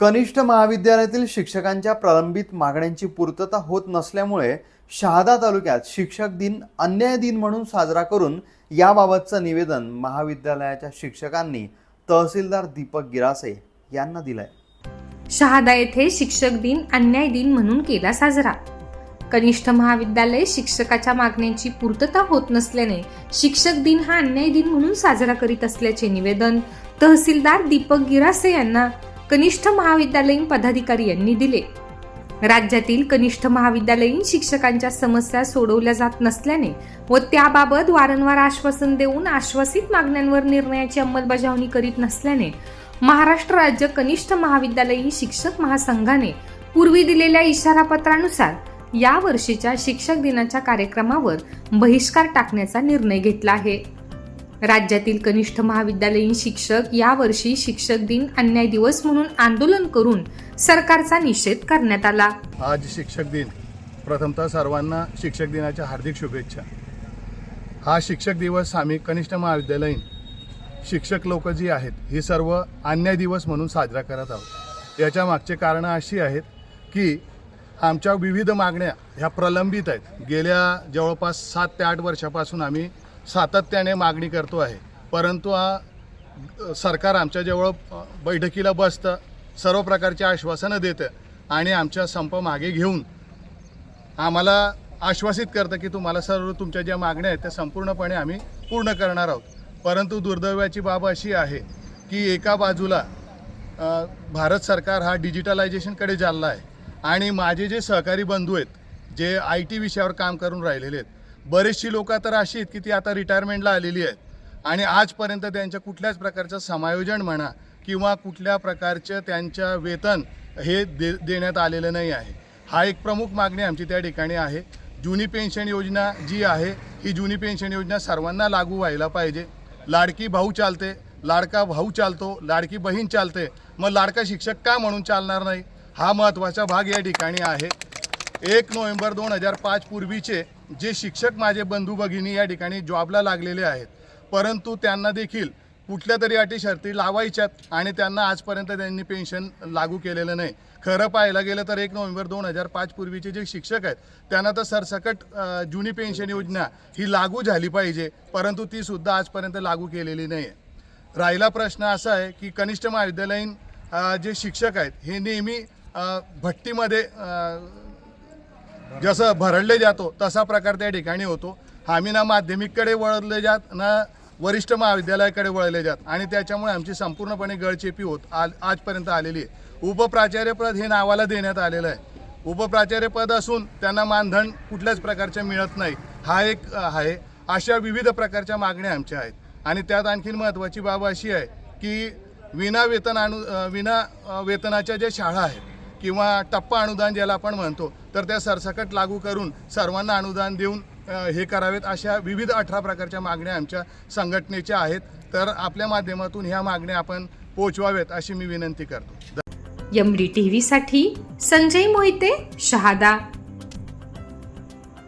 कनिष्ठ महाविद्यालयातील शिक्षकांच्या प्रलंबित मागण्यांची पूर्तता होत नसल्यामुळे शहादा तालुक्यात शिक्षक दिन अन्याय दिन म्हणून साजरा करून याबाबतचं निवेदन महाविद्यालयाच्या शिक्षकांनी तहसीलदार दीपक गिरासे यांना दिलंय. शहादा येथे शिक्षक दिन अन्याय दिन म्हणून केला साजरा. कनिष्ठ महाविद्यालय शिक्षकाच्या मागण्यांची पूर्तता होत नसल्याने शिक्षक दिन हा अन्याय दिन म्हणून साजरा करीत असल्याचे निवेदन तहसीलदार दीपक गिरासे यांना कनिष्ठ महाविद्यालयीन पदाधिकारी यांनी दिले. राज्यातील कनिष्ठ महाविद्यालयीन शिक्षकांच्या समस्या सोडवल्या जात नसल्याने व त्याबाबत वारंवार आश्वासन देऊन आश्वासित मागण्यांवर निर्णयाची अंमलबजावणी करीत नसल्याने महाराष्ट्र राज्य कनिष्ठ महाविद्यालयीन शिक्षक महासंघाने पूर्वी दिलेल्या इशारापत्रानुसार या वर्षीच्या शिक्षक दिनाच्या कार्यक्रमावर बहिष्कार टाकण्याचा निर्णय घेतला आहे. राज्यातील कनिष्ठ महाविद्यालयीन शिक्षक यावर्षी शिक्षक दिन अन्याय दिवस म्हणून आंदोलन करून सरकारचा निषेध करण्यात आला. आज शिक्षक दिन. प्रथमतः सर्वांना शिक्षक दिनाच्या हार्दिक शुभेच्छा. हा शिक्षक दिवस आम्ही कनिष्ठ महाविद्यालयीन शिक्षक लोक जी आहेत ही सर्व अन्याय दिवस म्हणून साजरा करत आहोत. याच्या मागचे कारणं अशी आहेत की आमच्या विविध मागण्या ह्या प्रलंबित आहेत. गेल्या जवळपास सात ते आठ वर्षापासून आम्ही सातत्याने मागणी करतो आहे. परंतु हा सरकार आमच्याजवळ बैठकीला बसतं सर्व प्रकारची आश्वासनं देतं आणि आमच्या संप मागे घेऊन आम्हाला आश्वासित करतं की तुम्हाला सर्व तुमच्या ज्या मागण्या आहेत त्या संपूर्णपणे आम्ही पूर्ण करणार आहोत. परंतु दुर्दैवाची बाब अशी आहे की एका बाजूला भारत सरकार हा डिजिटलायझेशनकडे चालला आहे आणि माझे जे सहकारी बंधू आहेत जे आय टी विषयावर काम करून राहिलेले आहेत बरेचशी लोक तर अशी आहेत की ती आता रिटायरमेंटला आलेली आहेत. आणि आजपर्यंत त्यांच्या कुठल्याच प्रकारचं समायोजन म्हणा किंवा कुठल्या प्रकारचं त्यांच्या वेतन हे दे देण्यात आलेलं नाही आहे. हा एक प्रमुख मागणी आमची त्या ठिकाणी आहे. जुनी पेन्शन योजना जी आहे ही जुनी पेन्शन योजना सर्वांना लागू व्हायला पाहिजे. लाडकी भाऊ चालते लाडका भाऊ चालतो लाडकी बहीण चालते. मग लाडका शिक्षक का म्हणून चालणार नाही? हा महत्त्वाचा भाग या ठिकाणी आहे. एक नोव्हेंबर दोन हजार पाच पूर्वीचे जे शिक्षक माझे बंधू भगिनी या ठिकाणी जॉबला लागलेले आहेत परंतु त्यांना देखील कुठल्या तरी अटी शर्ती लावायच्यात आणि त्यांना आजपर्यंत त्यांनी पेन्शन लागू केलेलं नाही. खरं पाहायला गेलं तर एक नोव्हेंबर दोन हजार पाच पूर्वीचे जे शिक्षक आहेत त्यांना तर सरसकट जुनी पेन्शन योजना ही लागू झाली पाहिजे परंतु ती सुद्धा आजपर्यंत लागू केलेली नाही आहे राहिला प्रश्न असा आहे की कनिष्ठ महाविद्यालयीन जे शिक्षक आहेत हे नेहमी भट्टीमध्ये जसं भरडले जातो तसा प्रकार त्या ठिकाणी होतो. आम्ही ना माध्यमिककडे वळले जात ना वरिष्ठ महाविद्यालयाकडे वळले जात. आणि त्याच्यामुळे आमची संपूर्णपणे गळचेपी होत आ आजपर्यंत आलेली आहे. उपप्राचार्यपद हे नावाला देण्यात आलेलं आहे. उपप्राचार्यपद असून त्यांना मानधन कुठल्याच प्रकारचे मिळत नाही. हा एक आहे. अशा विविध प्रकारच्या मागण्या आमच्या आहेत. आणि त्यात आणखीन महत्त्वाची बाब अशी आहे की विना वेतन अनु विना वेतनाच्या ज्या शाळा आहेत किंवा टप्पा अनुदान ज्याला आपण म्हणतो तर त्या सरसकट लागू करून सर्वांना अनुदान देऊन हे करावेत अशा विविध अठरा प्रकारच्या मागण्या आमच्या संघटनेच्या आहेत. तर आपल्या माध्यमातून ह्या मागण्या आपण पोचवावेत अशी मी विनंती करतो. एमडी टीव्ही साठी संजय मोहिते शहादा.